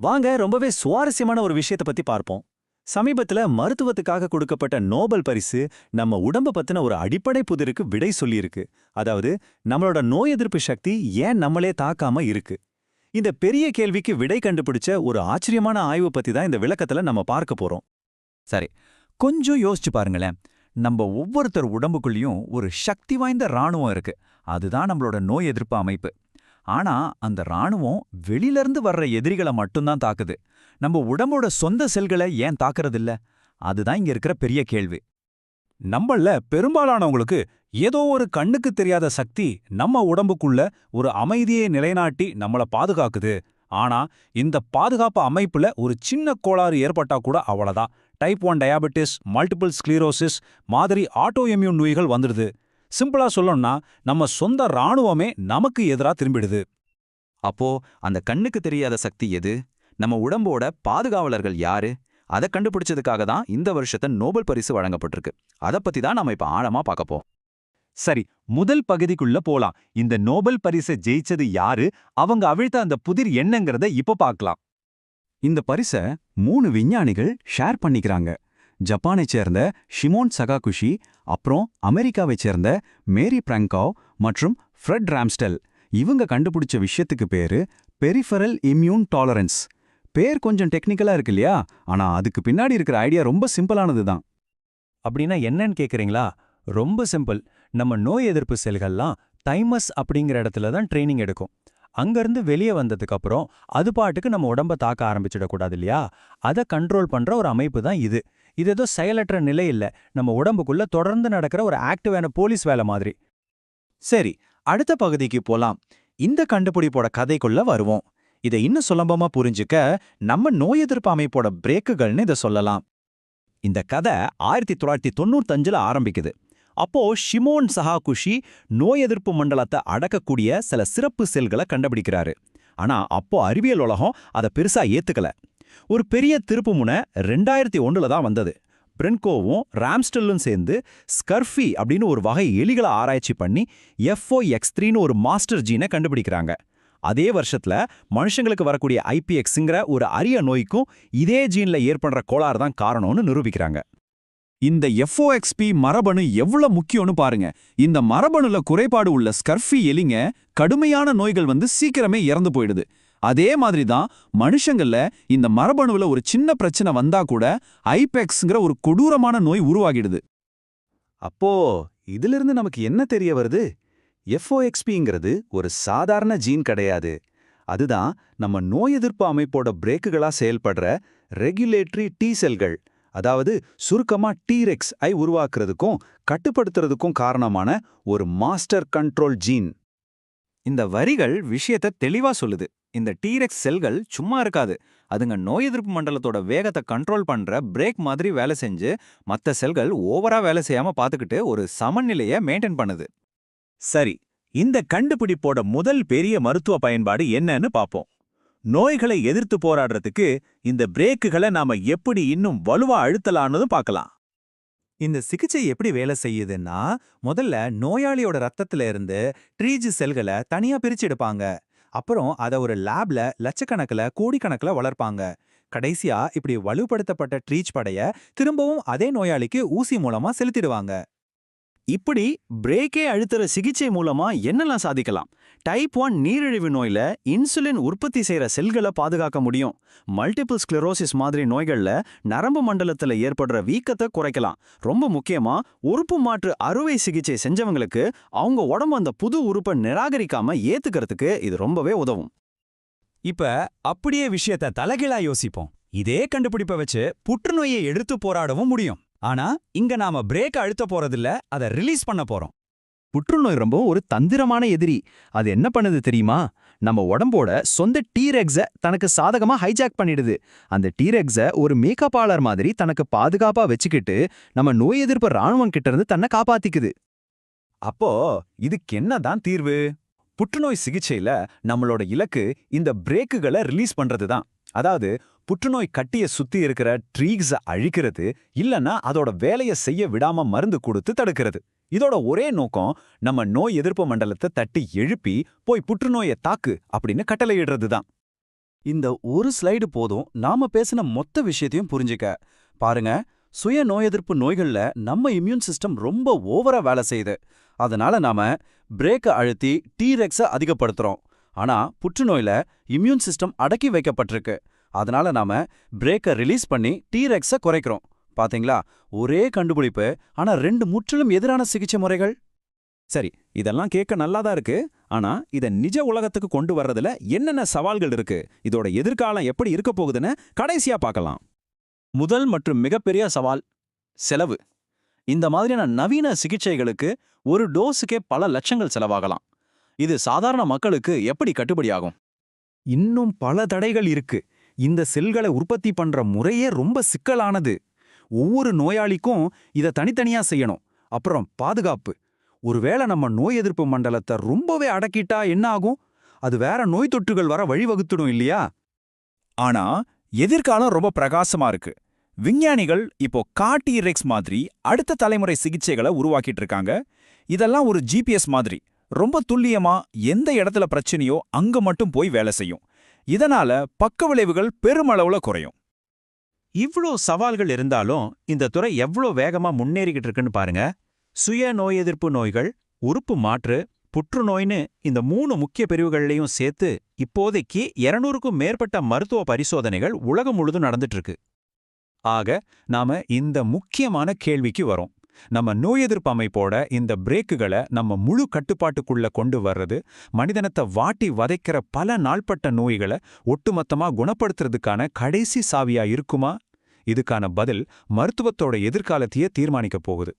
வாங்க ரொம்பவே சுவாரஸ்யமான ஒரு விஷயத்தை பத்தி பார்ப்போம். சமீபத்துல மருத்துவத்துக்காக கொடுக்கப்பட்ட நோபல் பரிசு நம்ம உடம்ப பத்தின ஒரு அடிப்படை புதிருக்கு விடை சொல்லியிருக்கு. அதாவது நம்மளோட நோய் எதிர்ப்பு சக்தி ஏன் நம்மளே தாக்காம இருக்கு? இந்த பெரிய கேள்விக்கு விடை கண்டுபிடிச்ச ஒரு ஆச்சரியமான ஆய்வு பத்தி தான் இந்த விளக்கத்துல நம்ம பார்க்க போறோம். சரி கொஞ்சம் யோசிச்சு பாருங்களேன். நம்ம ஒவ்வொருத்தர் உடம்புக்குள்ளேயும் ஒரு சக்தி வாய்ந்த ராணுவம் இருக்கு. அதுதான் நம்மளோட நோய் எதிர்ப்பு அமைப்பு. ஆனா அந்த ராணுவம் வெளியிலிருந்து வர்ற எதிரிகளை மட்டும்தான் தாக்குது. நம்ம உடம்போட சொந்த செல்களை ஏன் தாக்குறதில்ல? அதுதான் இங்க இருக்கிற பெரிய கேள்வி. நம்மள பெரும்பாலானவங்களுக்கு ஏதோ ஒரு கண்ணுக்கு தெரியாத சக்தி நம்ம உடம்புக்குள்ள ஒரு அமைதியை நிலைநாட்டி நம்மள பாதுகாக்குது. ஆனா இந்த பாதுகாப்பு அமைப்புல ஒரு சின்ன கோளாறு ஏற்பட்டா கூட அவ்வளவுதான். Type one diabetes multiple sclerosis மாதிரி ஆட்டோ எம்யூன் நோய்கள் வந்துடுது. சிம்பிளா சொல்லணும்னா நம்ம சொந்த ராணுவமே நமக்கு எதிரா திரும்பிடுது. அப்போ அந்த கண்ணுக்கு தெரியாத சக்தி எது? நம்ம உடம்போட பாதுகாவலர்கள் யாரு? அதை கண்டுபிடிச்சதுக்காக தான் இந்த வருஷத்தை நோபல் பரிசு வழங்கப்பட்டிருக்கு. அதை பத்தி தான் நம்ம இப்ப ஆழமா பார்க்கப்போம் சரி முதல் பகுதிக்குள்ள போலாம். இந்த நோபல் பரிசை ஜெயிச்சது யாரு? அவங்க அவிழ்த்த அந்த புதிர் என்னங்கிறத இப்ப பார்க்கலாம். இந்த பரிசை மூணு விஞ்ஞானிகள் ஷேர் பண்ணிக்கிறாங்க. ஜப்பானைச் சேர்ந்த ஷிமோன் சகாகுஷி அப்புறம் அமெரிக்காவைச் சேர்ந்த மேரி பிராங்காவ் மற்றும் ஃப்ரெட் ராம்ஸ்டெல். இவங்க கண்டுபிடிச்ச விஷயத்துக்கு பேரு பெரிஃபரல் இம்யூன் டாலரன்ஸ். பேர் கொஞ்சம் டெக்னிக்கலா இருக்கு இல்லையா? ஆனா அதுக்கு பின்னாடி இருக்கிற ஐடியா ரொம்ப சிம்பிளானது தான். அப்படின்னா என்னன்னு கேட்குறீங்களா ரொம்ப சிம்பிள். நம்ம நோய் எதிர்ப்பு செல்கள்லாம் தைமஸ் அப்படிங்கிற இடத்துல தான் ட்ரைனிங் எடுக்கும். அங்கேருந்து வெளியே வந்ததுக்கப்புறம் அது பாட்டுக்கு நம்ம உடம்ப தாக்க ஆரம்பிச்சிடக்கூடாது இல்லையா? அதை கண்ட்ரோல் பண்ற ஒரு அமைப்பு தான் இது. இது ஏதோ செயலற்ற நிலை இல்ல. நம்ம உடம்புக்குள்ள தொடர்ந்து நடக்கிற ஒரு ஆக்டிவான போலீஸ் வேலை மாதிரி. சரி அடுத்த பகுதிக்கு போலாம். இந்த கண்டுபிடிப்போட கதைக்குள்ள வருவோம். இதை இன்னும் சுலபமா புரிஞ்சுக்க நம்ம நோய் எதிர்ப்பு அமைப்போட பிரேக்குகள்னு இதை சொல்லலாம். இந்த கதை ஆயிரத்தி தொள்ளாயிரத்தி தொண்ணூத்தஞ்சுல ஆரம்பிக்குது. அப்போ ஷிமோன் சஹாகுஷி நோய் எதிர்ப்பு மண்டலத்தை அடக்கக்கூடிய சில சிறப்பு செல்களை கண்டுபிடிக்கிறாரு. ஆனா அப்போ அறிவியல் உலகம் அதை பெருசா ஏத்துக்கல. ஒரு பெரிய திருப்புமுனை ரெண்டாயிரத்தி ஒன்றில் தான் வந்தது. பிரென்கோவும் ராம்ஸ்டெல்லும் சேர்ந்து ஸ்கர்ஃபி அப்படின்னு ஒரு வகை எலிகளை ஆராய்ச்சி பண்ணி எஃப்ஓ எக்ஸ் த்ரீன்னு ஒரு மாஸ்டர் ஜீனை கண்டுபிடிக்கிறாங்க. அதே வருஷத்துல மனுஷங்களுக்கு வரக்கூடிய ஐபிஎக்ஸுங்கிற ஒரு அரிய நோய்க்கும் இதே ஜீன்ல ஏற்படுற கோளாறு தான் காரணம்னு நிரூபிக்கிறாங்க. இந்த எஃப்ஓஎக்ஸ்பி மரபணு எவ்வளவு முக்கியம்னு பாருங்க. இந்த மரபணுல குறைபாடு உள்ள ஸ்கர்ஃபி எலிங்க கடுமையான நோய்கள் வந்து சீக்கிரமே இறந்து போயிடுது. அதே மாதிரி தான் மனுஷங்கள்ல இந்த மரபணுவில் ஒரு சின்ன பிரச்சனை வந்தா கூட ஐபெக்ஸ்ங்கிற ஒரு கொடூரமான நோய் உருவாகிடுது. அப்போ இதிலிருந்து நமக்கு என்ன தெரிய வருது? எஃப்ஓஎக்ஸ்பிங்கிறது ஒரு சாதாரண ஜீன் கிடையாது. அதுதான் நம்ம நோய் எதிர்ப்பு அமைப்போட பிரேக்குகளா செயல்படுற ரெகுலேட்டரி டி செல்கள் அதாவது சுருக்கமா டீரெக்ஸ் ஐ உருவாக்குறதுக்கும் கட்டுப்படுத்துறதுக்கும் காரணமான ஒரு மாஸ்டர் கண்ட்ரோல் ஜீன். இந்த வரிகள் விஷயத்தை தெளிவா சொல்லுது. இந்த டீரெக்ஸ் செல்கள் சும்மா இருக்காது. அதுங்க நோய் எதிர்ப்பு மண்டலத்தோட வேகத்தை கண்ட்ரோல் பண்ற பிரேக் மாதிரி வேலை செஞ்சு மத்த செல்கள் ஓவரா வேலை செய்யாம பாத்துக்கிட்டு ஒரு சமநிலையை மெயின்டைன் பண்ணுது. சரி இந்த கண்டுபிடிப்போட முதல் பெரிய மருத்துவ பயன்பாடு என்னன்னு பாப்போம் நோய்களை எதிர்த்து போராடுறதுக்கு இந்த பிரேக்குகளை நாம எப்படி இன்னும் வலுவா அழுத்தலான்னு பார்க்கலாம். இந்த சிகிச்சை எப்படி வேலை செய்யுதுன்னா முதல்ல நோயாளியோட ரத்தத்துல இருந்து ட்ரீஜ் செல்களை தனியா பிரிச்சு எடுப்பாங்க. அப்புறம் அதை ஒரு லேப்ல லட்சக்கணக்கில் கோடிக்கணக்கில் வளர்ப்பாங்க. கடைசியா இப்படி வலுப்படுத்தப்பட்ட ட்ரீச் படைய திரும்பவும் அதே நோயாளிக்கு ஊசி மூலமா செலுத்திடுவாங்க. இப்படி பிரேக்கே அழுத்துற சிகிச்சை மூலமா என்னெல்லாம் சாதிக்கலாம்? டைப் ஒன் நீரிழிவு நோயில இன்சுலின் உற்பத்தி செய்யற செல்களை பாதுகாக்க முடியும். மல்டிபிள் ஸ்க்ளரோசிஸ் மாதிரி நோய்கள்ல நரம்பு மண்டலத்துல ஏற்படுற வீக்கத்தை குறைக்கலாம். ரொம்ப முக்கியமா உறுப்பு மாற்று அறுவை சிகிச்சை செஞ்சவங்களுக்கு அவங்க உடம்பு அந்த புது உறுப்பை நிராகரிக்காம ஏத்துக்கிறதுக்கு இது ரொம்பவே உதவும். இப்ப அப்படியே விஷயத்த தலைகீழா யோசிப்போம். இதே கண்டுபிடிப்பை வச்சு புற்றுநோயை எடுத்து போராடவும் முடியும். ஆனா இங்க நாம பிரேக் அழுத்த போறதில்ல அதை ரிலீஸ் பண்ண போறோம். புற்றுநோய் ரொம்ப ஒரு தந்திரமான எதிரி. அது என்ன பண்ணுது தெரியுமா? நம்ம உடம்போட சொந்த டீரெக்ஸ தனக்கு சாதகமா ஹைஜாக் பண்ணிடுது. அந்த டீரெக்ஸ ஒரு மேக்கப்பாளர் மாதிரி தனக்கு பாதுகாப்பா வச்சுக்கிட்டு நம்ம நோய் எதிர்ப்பு ராணுவம் கிட்ட இருந்து தன்னை காப்பாத்திக்குது. அப்போ இதுக்கு என்னதான் தீர்வு? புற்றுநோய் சிகிச்சையில நம்மளோட இலக்கு இந்த பிரேக்குகளை ரிலீஸ் பண்றது தான் அதாவது புற்றுநோய் கட்டிய சுத்தி இருக்கிற ட்ரீக்ஸ அழிக்கிறது இல்லனா அதோட வேலையை செய்ய விடாம மருந்து கொடுத்து தடுக்கிறது. இதோட ஒரே நோக்கம் நம்ம நோய் எதிர்ப்பு மண்டலத்தை தட்டி எழுப்பி போய் புற்றுநோயை தாக்கு அப்படின்னு கட்டளையிடுறது தான் இந்த ஒரு ஸ்லைடு போதும் நாம பேசின மொத்த விஷயத்தையும் புரிஞ்சுக்க. பாருங்க சுய நோய் எதிர்ப்பு நோய்கள்ல நம்ம இம்யூன் சிஸ்டம் ரொம்ப ஓவரா வேலை செய்யுது. அதனால நாம பிரேக்கை அழுத்தி டீரெக்ஸை அதிகப்படுத்துறோம். ஆனா புற்றுநோயில இம்யூன் சிஸ்டம் அடக்கி வைக்கப்பட்டிருக்கு. அதனால நாம பிரேக்கை ரிலீஸ் பண்ணி டீரெக்ஸை குறைக்கிறோம். பாத்தீங்களா? ஒரே கண்டுபிடிப்பு ஆனா ரெண்டு முற்றிலும் எதிரான சிகிச்சை முறைகள். சரி இதெல்லாம் கேட்க நல்லாதான் இருக்கு. ஆனா இத நிஜ உலகத்துக்கு கொண்டு வர்றதுல என்னென்ன சவால்கள் இருக்கு? இதோட எதிர்காலம் எப்படி இருக்க போகுதுன்னு கடைசியா பார்க்கலாம். முதல் மற்றும் மிகப்பெரிய சவால் செலவு. இந்த மாதிரியான நவீன சிகிச்சைகளுக்கு ஒரு டோஸுக்கே பல லட்சங்கள் செலவாகலாம். இது சாதாரண மக்களுக்கு எப்படி கட்டுப்படியாகும் இன்னும் பல தடைகள் இருக்கு. இந்த செல்களை உற்பத்தி பண்ற முறையே ரொம்ப சிக்கலானது. ஒவ்வொரு நோயாளிக்கும் இத தனித்தனியா செய்யணும். அப்புறம் பாதுகாப்பு. ஒருவேளை நம்ம நோய் எதிர்ப்பு மண்டலத்தை ரொம்பவே அடக்கிட்டா என்ன ஆகும்? அது வேற நோய் தொற்றுகள் வர வழிவகுத்துடும் இல்லையா? ஆனா எதிர்காலம் ரொம்ப பிரகாசமா இருக்கு. விஞ்ஞானிகள் இப்போ காட்டிரெக்ஸ் மாதிரி அடுத்த தலைமுறை சிகிச்சைகளை உருவாக்கிட்டு இருக்காங்க. இதெல்லாம் ஒரு ஜிபிஎஸ் மாதிரி. ரொம்ப துல்லியமா எந்த இடத்துல பிரச்சனையோ அங்க மட்டும் போய் வேலை செய்யும். இதனால பக்க விளைவுகள் பெருமளவுல குறையும். இவ்ளோ சவால்கள் இருந்தாலும் இந்த துறை எவ்ளோ வேகமா முன்னேறிக்கிட்டு இருக்குன்னு பாருங்க. சுய நோய் எதிர்ப்பு நோய்கள் உறுப்பு மாற்று புற்றுநோய்னு இந்த மூணு முக்கிய பிரிவுகள்லையும் சேர்த்து இப்போதைக்கு 200க்கும் மேற்பட்ட மருத்துவ பரிசோதனைகள் உலகம் முழுதும் நடந்துட்டு இருக்கு. ஆக நாம இந்த முக்கியமான கேள்விக்கு வரோம். நம்ம நோய் எதிர்ப்பு அமைப்போட இந்த பிரேக்குகளை நம்ம முழு கட்டுப்பாட்டுக்குள்ள கொண்டு வர்றது மனிதனத்தை வாட்டி வதைக்கிற பல நாள்பட்ட நோய்களை ஒட்டுமொத்தமா குணப்படுத்துறதுக்கான கடைசி சாவியா இருக்குமா? இதுக்கான பதில் மருத்துவத்தோட எதிர்காலத்தையே தீர்மானிக்கப் போகுது.